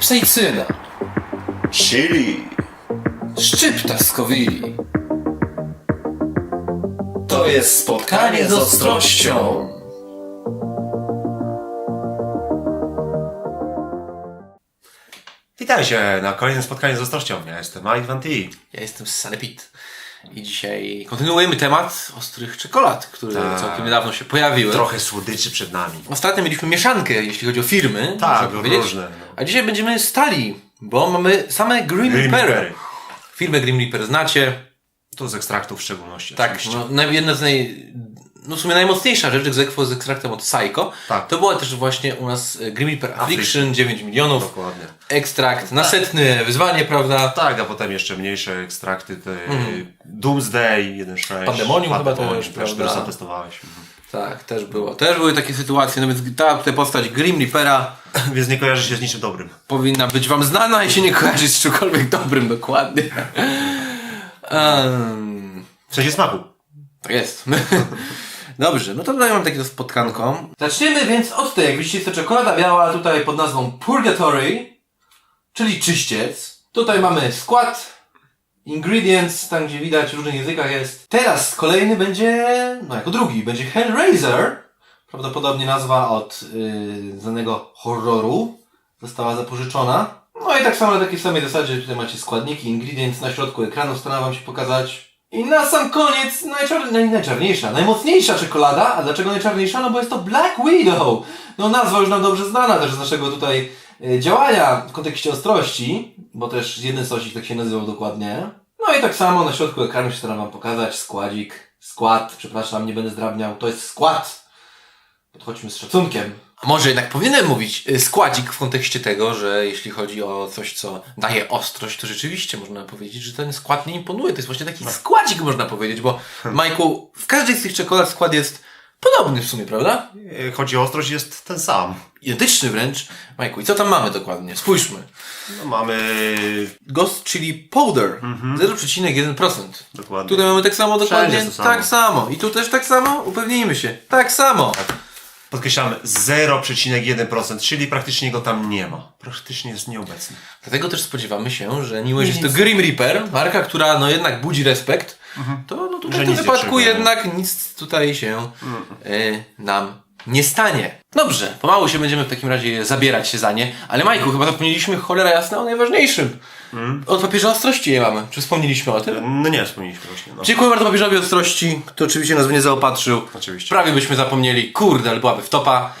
Psejcyna. Chili. Szczypta z kowili. To jest spotkanie z ostrością. Witajcie na kolejnym spotkaniu z ostrością. Ja jestem Mike Van T. Ja jestem Sanepit. I dzisiaj kontynuujemy temat ostrych czekolad, które Tak. całkiem niedawno się pojawiły. Trochę słodyczy przed nami. Ostatnio mieliśmy mieszankę, jeśli chodzi o firmy. Tak, różne, no. A dzisiaj będziemy stali, bo mamy same Grim, Grim Reapery. Reapery. Firmę Grim Reaper znacie. To z ekstraktów w szczególności. Tak, no, jedna z naj... No w sumie najmocniejsza rzecz, egzekwo z ekstraktem od Psycho. Tak. To była też właśnie u nas e, Grim Reaper Affliction, 9 milionów. Dokładnie. Ekstrakt, nasetny wyzwanie, prawda? Tak, a potem jeszcze mniejsze ekstrakty. Te Doomsday 1.6. Pandemonium chyba Pandemonium też, też, też zatestowałeś. Mhm. Tak, też było. Też były takie sytuacje, no więc ta, ta postać Grim Reapera Więc nie kojarzy się z niczym dobrym. powinna być wam znana i się nie kojarzy z czymkolwiek dobrym dokładnie. Um, W sensie smaku. tak jest. Dobrze, no to tutaj mam takie spotkanko. Zaczniemy więc od tej, jak widzicie, jest to czekolada biała tutaj pod nazwą Purgatory, czyli czyściec. Tutaj mamy skład, ingredients, tam gdzie widać w różnych językach jest. Teraz kolejny będzie, no jako drugi, będzie Hellraiser. Prawdopodobnie nazwa od yy, znanego horroru. Została zapożyczona. No i tak samo na takiej samej zasadzie tutaj macie składniki, ingredients na środku ekranu, staram wam się pokazać. I na sam koniec najczar... naj- najczarniejsza, najmocniejsza czekolada. A dlaczego najczarniejsza? No bo jest to Black Widow. No nazwa już nam dobrze znana też z naszego tutaj y, działania w kontekście ostrości, bo też jeden sosik tak się nazywał dokładnie. No i tak samo na środku ekranu się staram wam pokazać składzik, skład, przepraszam, nie będę zdrabniał, to jest skład. Podchodźmy z szacunkiem. A może jednak powinienem mówić y, składzik w kontekście tego, że jeśli chodzi o coś, co daje ostrość, to rzeczywiście można powiedzieć, że ten skład nie imponuje. To jest właśnie taki składzik, można powiedzieć, bo Majku, w każdej z tych czekolad skład jest podobny w sumie, prawda? E, Chodzi o ostrość, jest ten sam. Identyczny wręcz. Majku, i co tam mamy dokładnie? Spójrzmy. No, mamy Ghost Chili Powder. 0,1%. dokładnie. Tutaj mamy tak samo dokładnie. to samo. Tak samo. I tu też tak samo? Upewnijmy się. Tak samo. Podkreślamy 0,1%, czyli praktycznie go tam nie ma. Praktycznie jest nieobecny. Dlatego też spodziewamy się, że mimo, że jest to Grim Reaper, marka, która no jednak budzi respekt, to no tutaj Że w tym wypadku jednak nic tutaj się y, nam nie stanie. Dobrze, pomału się będziemy w takim razie zabierać się za nie, ale Majku, chyba zapomnieliśmy cholera jasna o najważniejszym. Od papieża ostrości je mamy. Czy wspomnieliśmy o tym? No nie, wspomnieliśmy właśnie. No. Dziękuję bardzo papieżowi ostrości, kto oczywiście nas nie zaopatrzył. Oczywiście. Prawie byśmy zapomnieli, kurde, ale byłaby wtopa.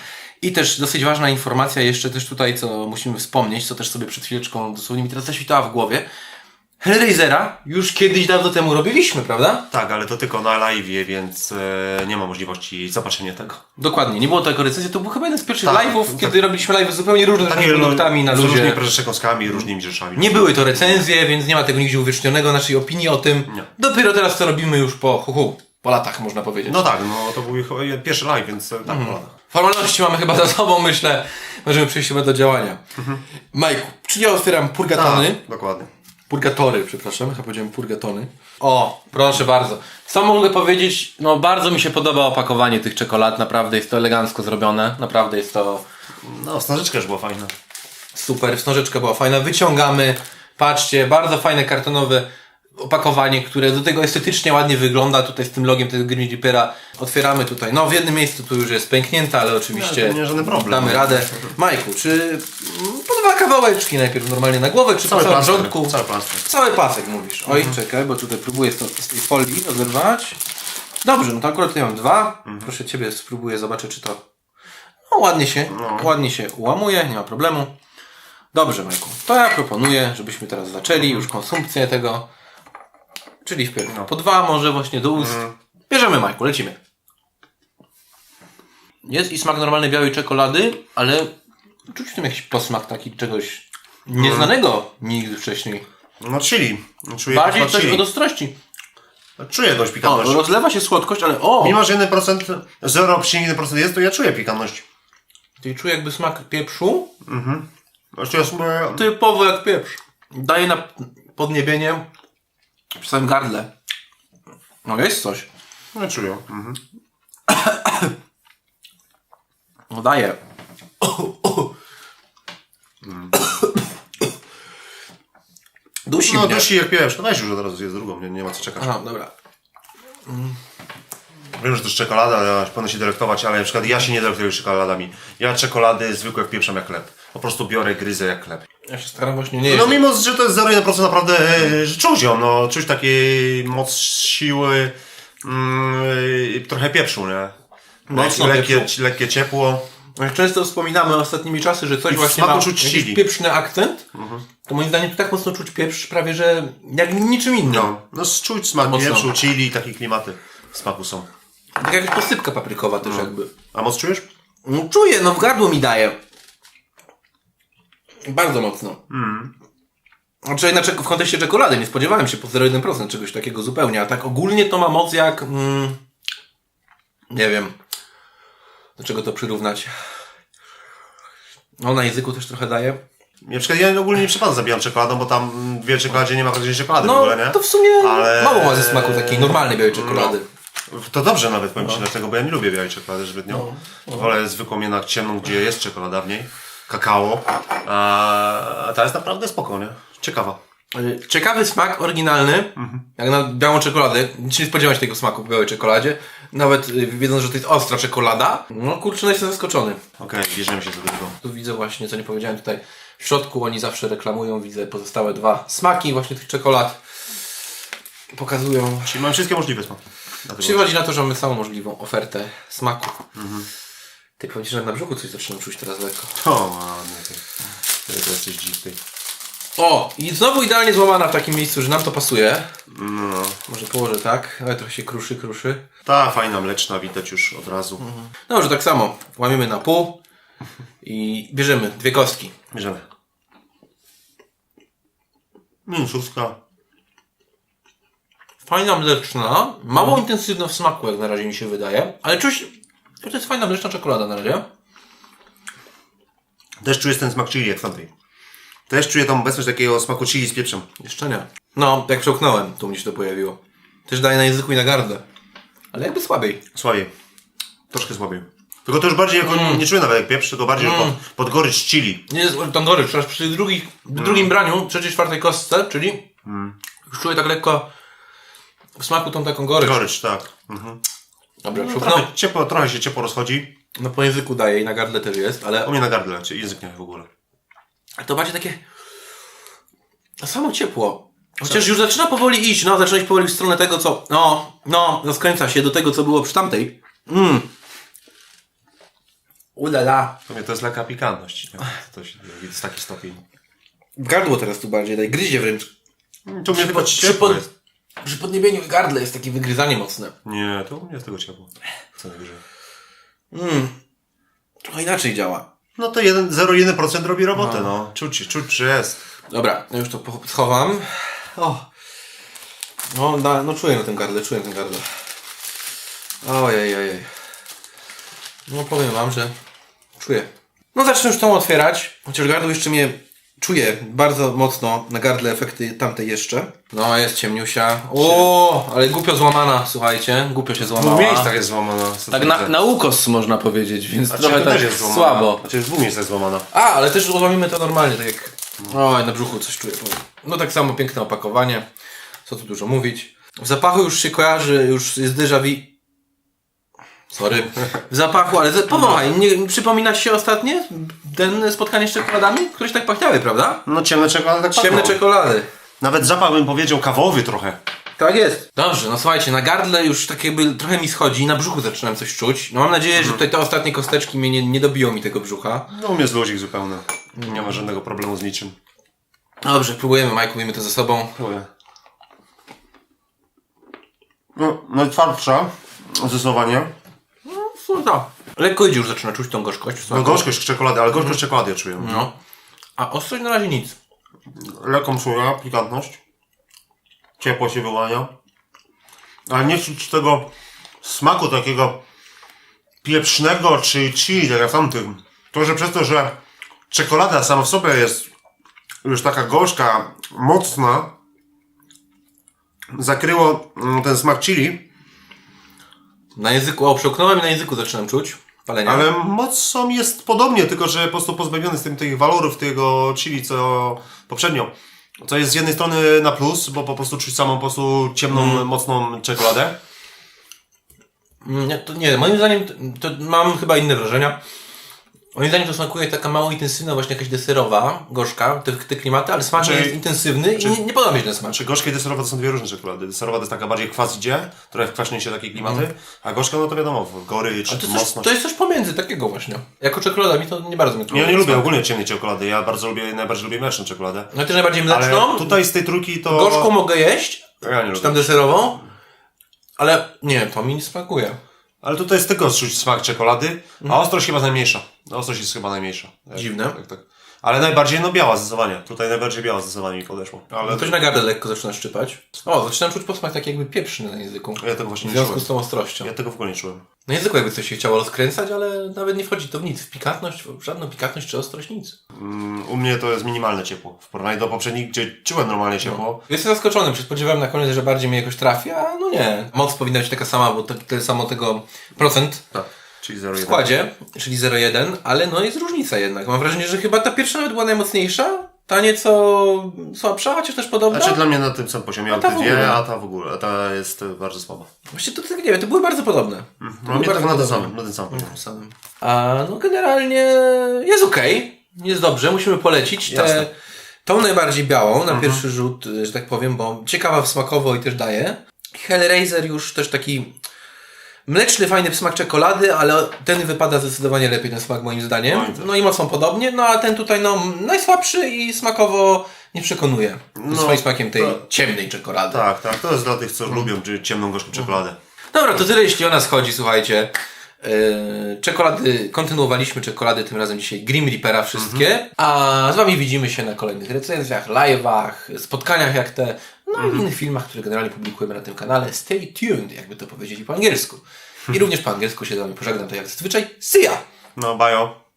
I też dosyć ważna informacja jeszcze też tutaj, co musimy wspomnieć, co też sobie przed chwileczką dosłownie mi teraz zaświtała w głowie. Hellraisera już kiedyś dawno temu robiliśmy, prawda? Tak, ale to tylko na live, więc e, nie ma możliwości zobaczenia tego. Dokładnie, nie było to jako recenzja, to był chyba jeden z pierwszych Tak, live'ów, tak. kiedy robiliśmy live zupełnie z różnymi produktami na z różnymi luzie. różnymi rzeczami. Nie były to recenzje, więc nie ma tego nigdzie uwiecznionego, naszej opinii o tym. Nie. Dopiero teraz to robimy już po, hu, hu, po latach, można powiedzieć. No tak, no to był chyba pierwszy live, więc e, tak. Mhm. no. Formalności mamy chyba za sobą, myślę. Możemy przejść chyba do działania. Majku, czyli ja otwieram purgatony. Tak, dokładnie. Purgatory, przepraszam, chyba powiedziałem purgatony. O, proszę bardzo. Co mogę powiedzieć? No, bardzo mi się podoba opakowanie tych czekolad. Naprawdę jest to elegancko zrobione. Naprawdę jest to No, wstążeczka już była fajna. super. Wstążeczka była fajna. Wyciągamy. Patrzcie, bardzo fajne kartonowe opakowanie, które do tego estetycznie ładnie wygląda. Tutaj z tym logiem tego Green Reapera. Otwieramy tutaj. No, w jednym miejscu tu już jest pęknięte, ale oczywiście No, damy radę. Majku, czy mm, po dwa kawałeczki najpierw normalnie na głowę, czy Cały po całym plaster, rządku? cały plaster. Cały pasek mówisz. Oj, czekaj, bo tutaj próbuję z, to, z tej folii rozerwać. Dobrze, no to akurat tutaj mam dwa. Proszę Ciebie, spróbuję, zobaczę czy to... No ładnie się, ładnie się ułamuje, nie ma problemu. Dobrze, Majku. To ja proponuję, żebyśmy teraz zaczęli już konsumpcję tego. Czyli wpierw po dwa może właśnie do ust. Bierzemy, Majku, lecimy. Jest i smak normalnej białej czekolady, ale czuć w tym jakiś posmak taki czegoś nieznanego nigdy wcześniej. No chili. Czuję Bardziej coś chili. od ostrości. Czuję dość O, pikantność. rozlewa się słodkość, ale o! Mimo, że 1%, 0,1% jest, to ja czuję pikantność. Czyli czuję jakby smak pieprzu. Znaczy ja sobie... Typowo jak pieprz. Daje na podniebienie przy samym gardle. No jest coś. No czuję. Mhm. No daje. Dusi No mnie. dusi jak pierwszy, no weź już od razu jest drugą, nie, nie ma co czekać. Aha, dobra. Wiem, że to jest czekolada, ale powinno się delektować, ale na przykład ja się nie delektuję czekoladami. Ja czekolady zwykłe wpieprzam jak chleb. Po prostu biorę, gryzę jak chleb. Ja się staram właśnie nie. No mimo, że to jest 0,1% naprawdę, e, czuć ją, no, czuć takiej moc siły, mm, e, trochę pieprzu, nie? Mocno lekkie, pieprzu. lekkie ciepło. Jak Często wspominamy ostatnimi czasy, że coś I w właśnie smaku ma czuć jakiś chili. pieprzny akcent, to moim zdaniem tu tak mocno czuć pieprz, prawie że jak niczym innym. No, no czuć smak Mocno. pieprzu, chili, takie klimaty w smaku są. Tak jakaś posypka paprykowa też jakby. A moc czujesz? No czuję, no w gardło mi daje. Bardzo mocno. Znaczy inaczej w kontekście czekolady, nie spodziewałem się po 0,1% czegoś takiego zupełnie, a tak ogólnie to ma moc jak... Mm, nie wiem. Do czego to przyrównać? No na języku też trochę daje. Ja, przykład, ja ogólnie nie przepadam zabijam czekoladą, bo tam w wiele czekoladzie nie ma praktycznie czekolady w No ogóle, nie? to w sumie Ale- mało ma ze smaku takiej normalnej białej czekolady. To dobrze nawet powiem Ci dlatego, bo ja nie lubię białej czekolady zbytnio. Wolę zwykłą jednak ciemną, gdzie jest czekolada w niej. Kakao. A ta jest naprawdę spoko, nie? Ciekawa. Ciekawy smak, oryginalny, jak na białą czekoladę. Nic nie spodziewać tego smaku w białej czekoladzie. Nawet y, wiedząc, że to jest ostra czekolada. No kurczę, no jestem zaskoczony. Okej, bierzemy się do tego. Tu widzę właśnie, co nie powiedziałem tutaj. W środku oni zawsze reklamują, widzę pozostałe dwa smaki właśnie tych czekolad. Pokazują. Czyli mamy wszystkie możliwe smaki. Dlatego- Czyli chodzi na to, że mamy całą możliwą ofertę smaków. Ty powiedziesz, że na brzuchu coś zaczynam czuć teraz lekko. O, ładnie. to jesteś dzik, ty. O! I znowu idealnie złamana w takim miejscu, że nam to pasuje. No. Może położę tak, ale trochę się kruszy, kruszy. Ta fajna mleczna widać już od razu. Dobrze, tak samo. Łamiemy na pół i bierzemy dwie kostki. Bierzemy. Mięsuska. Fajna mleczna, mało intensywna w smaku, jak na razie mi się wydaje, ale czuć, to jest fajna mleczna czekolada na razie. Też czuję ten smak chili jak tamtej. Też czuję tą obecność takiego smaku chili z pieprzem. Jeszcze nie. No, jak przełknąłem, to mi się to pojawiło. Też daje na języku i na gardle. Ale jakby słabiej. Słabiej. Troszkę słabiej. Tylko to już bardziej jako, nie czuję nawet jak pieprz, tylko bardziej pod, pod gorycz chili. Nie jest tą gorycz, aż przy drugich, w drugim braniu, trzeciej, czwartej kostce, czyli już czuję tak lekko w smaku tą taką gorycz. Gorycz, tak. Mhm. Dobra, No, trochę, ciepło, trochę się ciepło rozchodzi. No po języku daje i na gardle też jest, ale U mnie na gardle, czy język nie w ogóle. to bardziej takie to samo ciepło. Chociaż już zaczyna powoli iść, no zaczyna iść powoli w stronę tego, co, no, no, rozkręca się do tego, co było przy tamtej. Mmm. Ulala. To mnie to jest lekka pikantność. To się, jest taki stopień. Gardło teraz tu bardziej daj, gryzie wręcz. To mnie przy, ciepło jest. Przy podniebieniu gardle jest takie wygryzanie mocne. Nie, to u mnie jest tego ciepło. Co najwyżej. Trochę inaczej działa. No to 1 0,1% robi robotę, no. Czuć, czuć, czy jest. Dobra, no już to schowam. O. No, da, no czuję na tym gardle, czuję tym gardle. Ojej, ojej. No powiem wam, że czuję. No zacznę już tą otwierać, chociaż gardło jeszcze mnie czuje bardzo mocno na gardle efekty tamtej jeszcze. No jest ciemniusia. O, ale głupio złamana, słuchajcie, głupio się W złamała. dwóch miejscach jest złamana. Tak na, na ukos można powiedzieć, więc Znaczy, trochę to tak też jest złamana. słabo. Znaczy w dwóch miejscach złamana. A, ale też łamimy to normalnie, tak jak... Oj, na brzuchu coś czuję. powiem. No tak samo piękne opakowanie. Co tu dużo mówić. W zapachu już się kojarzy, już jest déjà vu. Sorry. W zapachu, ale za- powąchaj, nie, przypomina ci się ostatnie? Ten spotkanie z czekoladami? Któreś tak pachniały, prawda? No ciemne czekolady tak Ciemne pachną. czekolady. Nawet zapach bym powiedział kawowy trochę. Tak jest. Dobrze, no słuchajcie, na gardle już tak jakby trochę mi schodzi, na brzuchu zaczynam coś czuć. No mam nadzieję, że tutaj te ostatnie kosteczki mnie nie, nie dobiją mi tego brzucha. No u mnie jest luzik zupełny. Nie ma żadnego problemu z niczym. Dobrze, próbujemy, Majku, mamy to ze sobą. Próbuję. No, najtwardsza zdecydowanie. No tak. Lekko idzie już zaczyna czuć tą gorzkość. w No smaku. gorzkość czekolady, ale gorzkość czekolady ja czuję. No. A ostrość na razie nic. Lekką czuję, pikantność. Ciepło się wyłania. Ale nie czuć tego smaku takiego pieprznego czy chili, tak jak w tamtym. To, że przez to, że czekolada sama w sobie jest już taka gorzka, mocna, zakryło mm, ten smak chili, Na języku, o, przełknąłem i na języku zaczynam czuć palenia. ale mocą jest podobnie, tylko że po prostu pozbawiony z tym tych walorów tego chili, co poprzednio. Co jest z jednej strony na plus, bo po prostu czuć samą po prostu ciemną, Mm. mocną czekoladę. Mm, Nie, to nie, moim zdaniem to, to mam chyba inne wrażenia. Moim zdaniem to smakuje taka mało intensywna, właśnie jakaś deserowa, gorzka, te, te klimaty, ale smak Znaczy- jest intensywny i nie, nie podoba mi się ten smak. Znaczy gorzka i deserowa to są dwie różne czekolady. Deserowa to jest taka bardziej kwas idzie, trochę w kwaśniejsze takie klimaty, a gorzka no to wiadomo, gorycz, Mm. To, coś, mocno. to jest coś pomiędzy takiego właśnie. Jako czekolada mi to nie bardzo mi to Ja nie lubię ogólnie ciemnej czekolady, ja bardzo lubię, najbardziej lubię mleczną czekoladę. No też najbardziej mleczną. Ale tutaj z tej trójki to... Gorzką mogę jeść, Ja nie czy tam lubię. deserową, ale nie, to mi nie smakuje. Ale tutaj jest tylko czuć smak czekolady, a ostrość chyba najmniejsza. Ostrość jest chyba najmniejsza. Mhm. Dziwne. Tak, tak. Ale najbardziej no biała zdecydowanie. Tutaj najbardziej biała zdecydowanie mi podeszło. Ale No Ktoś na gardle lekko zaczyna szczypać. O, zaczynam czuć posmak taki jakby pieprzny na języku. ja tego W właśnie nie związku czułem. z tą ostrością. Ja tego w ogóle nie czułem. Na języku jakby coś się chciało rozkręcać, ale nawet nie wchodzi to w nic. W pikantność, w żadną pikantność czy ostrość, nic. Mm, U mnie to jest minimalne ciepło. W porównaniu do poprzednich, gdzie czułem normalnie ciepło. Jestem zaskoczony, przecież spodziewałem na koniec, że bardziej mnie jakoś trafi, a no nie. Moc powinna być taka sama, bo to, tyle samo tego procent Tak. Czyli 0,1. w składzie, czyli 0,1, ale no jest różnica jednak. Mam wrażenie, że chyba ta pierwsza nawet była najmocniejsza, ta nieco słabsza, chociaż też podobna. Znaczy dla mnie na tym samym poziomie, ale ta te w dwie, a ta w ogóle, a ta jest e, bardzo słaba. Właściwie to tak nie wiem, to były bardzo podobne. No mnie tak na tym samym, na tym samym poziomie. samym. A no generalnie jest okej, jest dobrze, musimy polecić Jasne. tę tą najbardziej białą na pierwszy rzut, y, że tak powiem, bo ciekawa smakowo i też daje. Hellraiser już też taki mleczny, fajny smak czekolady, ale ten wypada zdecydowanie lepiej ten smak moim zdaniem. No i mocą podobnie, no a ten tutaj no najsłabszy i smakowo nie przekonuje No, swoim smakiem tej to- ciemnej czekolady. Tak, tak. To jest dla tych, co lubią ciemną gorzką czekoladę. Dobra, to tyle jeśli o nas chodzi, słuchajcie. Yy, czekolady, kontynuowaliśmy czekolady, tym razem dzisiaj Grim Reapera wszystkie, a z Wami widzimy się na kolejnych recenzjach, live'ach, spotkaniach jak te, no i innych filmach, które generalnie publikujemy na tym kanale. Stay tuned, jakby to powiedzieli po angielsku. I również po angielsku się z Wami pożegnam, to jak zazwyczaj, see ya! No, bajo.